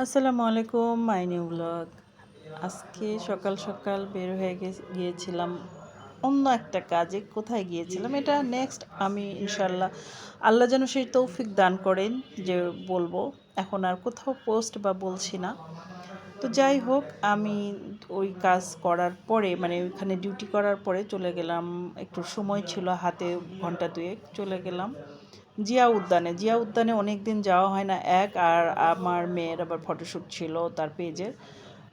আসসালামু আলাইকুম, my new blog. আজকে সকাল সকাল বের হয়ে গিয়েছিলাম অন্য একটা কাজে। কোথায় গিয়েছিলাম? এটা নেক্সট আমি ইনশাল্লাহ আল্লাহ যেন সেই তৌফিক দান করেন যে বলব। এখন আর কোথাও পোস্ট বা বলছি না। তো যাই হোক, আমি ওই কাজ করার পরে মানে ওইখানে ডিউটি করার পরে চলে গেলাম। একটু সময় ছিল হাতে, ঘণ্টা দুয়েক চলে গেলাম। জিয়া উদ্যানে। জিয়া উদ্যানে অনেক দিন যাওয়া হয় না। এক আর আমার মেয়ের আবার ফটোশ্যুট ছিল তার পেজে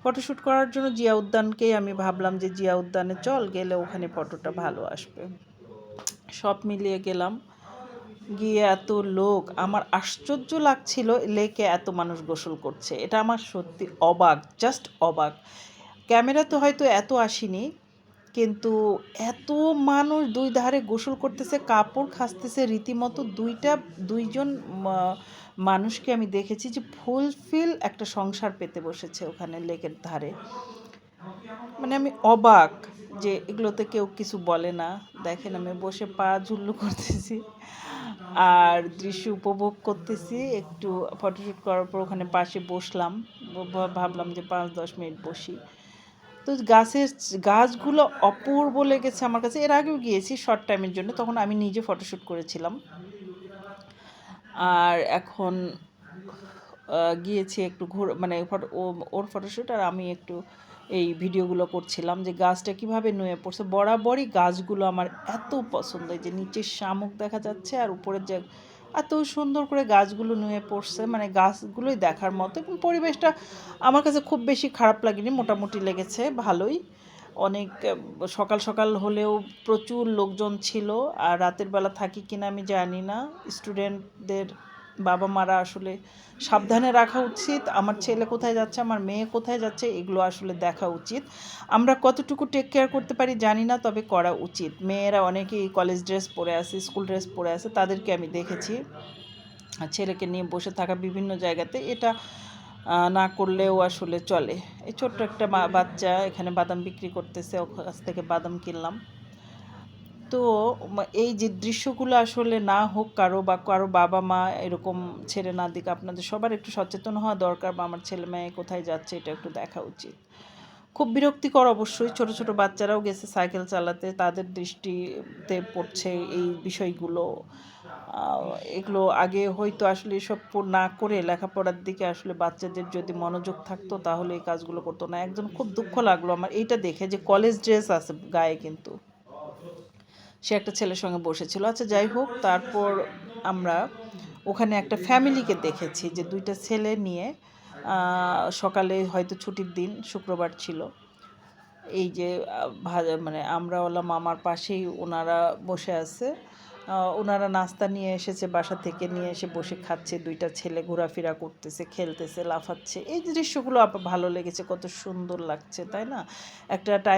ফটোশ্যুট করার জন্য জিয়া উদ্যানকেই আমি ভাবলাম যে, জিয়া উদ্যানে চল, গেলে ওখানে ফটোটা ভালো আসবে। সব মিলিয়ে গেলাম। গিয়ে এত লোক, আমার আশ্চর্য লাগছিল লেকে এত মানুষ গোসল করছে। এটা আমার সত্যি অবাক জাস্ট অবাক। ক্যামেরা তো হয়তো এত আসেনি কিন্তু এত মানুষ দুই ধারে গোসল করতেছে, কাপড় খাসতেছে, রীতিমতো দুইটা, দুইজন মানুষকে আমি দেখেছি যে ফুলফিল একটা সংসার পেতে বসেছে ওখানে লেকের ধারে। মানে আমি অবাক যে এগুলোতে কেউ কিছু বলে না। দেখেন আমি বসে পা ঝুল্লু করতেছি আর দৃশ্য উপভোগ করতেছি। একটু ফটোশ্যুট করার পর ওখানে পাশে বসলাম। ভাবলাম যে পাঁচ দশ মিনিট বসি। তো গাছের গাছগুলো অপূর্ব লেগেছে আমার কাছে। এর আগেও গিয়েছি শর্ট টাইমের জন্য, তখন আমি নিজে ফটোশ্যুট করেছিলাম। আর এখন গিয়েছি একটু ঘুর মানে ফটো- ওর ফটোশ্যুট আর আমি একটু এই ভিডিওগুলো করছিলাম যে গাছটা কীভাবে নুয়ে পড়ছে। বরাবরই গাছগুলো আমার এত পছন্দ যে নিচের শামুক দেখা যাচ্ছে আর উপরের যে এত সুন্দর করে গাছগুলো নুয়ে পড়ছে মানে গাছগুলোই দেখার মতো এবং পরিবেশটা আমার কাছে খুব বেশি খারাপ লাগেনি, মোটামুটি লেগেছে ভালোই। অনেক সকাল সকাল হলেও প্রচুর লোকজন ছিল আর রাতের বেলা থাকি কিনা আমি জানি না। স্টুডেন্টদের বাবা মারা আসলে সাবধানে রাখা উচিত। আমার ছেলে কোথায় যাচ্ছে, আমার মেয়ে কোথায় যাচ্ছে, এগুলো আসলে দেখা উচিত। আমরা কতটুকু টেক কেয়ার করতে পারি জানি না, তবে করা উচিত। মেয়েরা অনেকেই কলেজ ড্রেস পরে আছে স্কুল ড্রেস পরে আছে, তাদেরকে আমি দেখেছি। ছেলেকে নিয়ে বসে থাকা বিভিন্ন জায়গাতে এটা না করলেও আসলে চলে। এই ছোট্ট একটা বাচ্চা এখানে বাদাম বিক্রি করতেছে ওর কাছ থেকে বাদাম কিনলাম। তো এই যে দৃশ্যগুলো আসলে না হোক কারও বা কারও বাবা মা এরকম ছেড়ে না দিক, আপনাদের সবার একটু সচেতন হওয়া দরকার বা আমার ছেলে মেয়ে কোথায় যাচ্ছে এটা একটু দেখা উচিত। খুব বিরক্তিকর অবশ্যই, ছোট ছোট বাচ্চারাও গেছে সাইকেল চালাতে, তাদের দৃষ্টিতে পড়ছে এই বিষয়গুলো। এগুলো আগে হয়তো আসলে এসব না করে লেখাপড়ার দিকে আসলে বাচ্চাদের যদি মনোযোগ থাকতো তাহলে এই কাজগুলো করতো না। একজন খুব দুঃখ লাগল আমার, এইটা দেখে যে কলেজ ড্রেস আছে গায়ে কিন্তু। সে একটা ছেলের সঙ্গে বসেছিল। আচ্ছা যাই হোক, তারপর আমরা ওখানে একটা ফ্যামিলিকে দেখেছি যে দুইটা ছেলে নিয়ে সকালে হয়তো ছুটির দিন, শুক্রবার ছিল। এই যে মানে আমরা হলাম আমার পাশেই ওনারা বসে আছে। ওনারা নাস্তা নিয়ে এসেছে, বাসা থেকে নিয়ে এসে বসে খাচ্ছে, দুইটা ছেলে ঘোরাফেরা করতেছে, খেলতেছে, লাফাচ্ছে। এই দৃশ্যগুলো ভালো লেগেছে, কত সুন্দর লাগছে, তাই না? একটা টাইম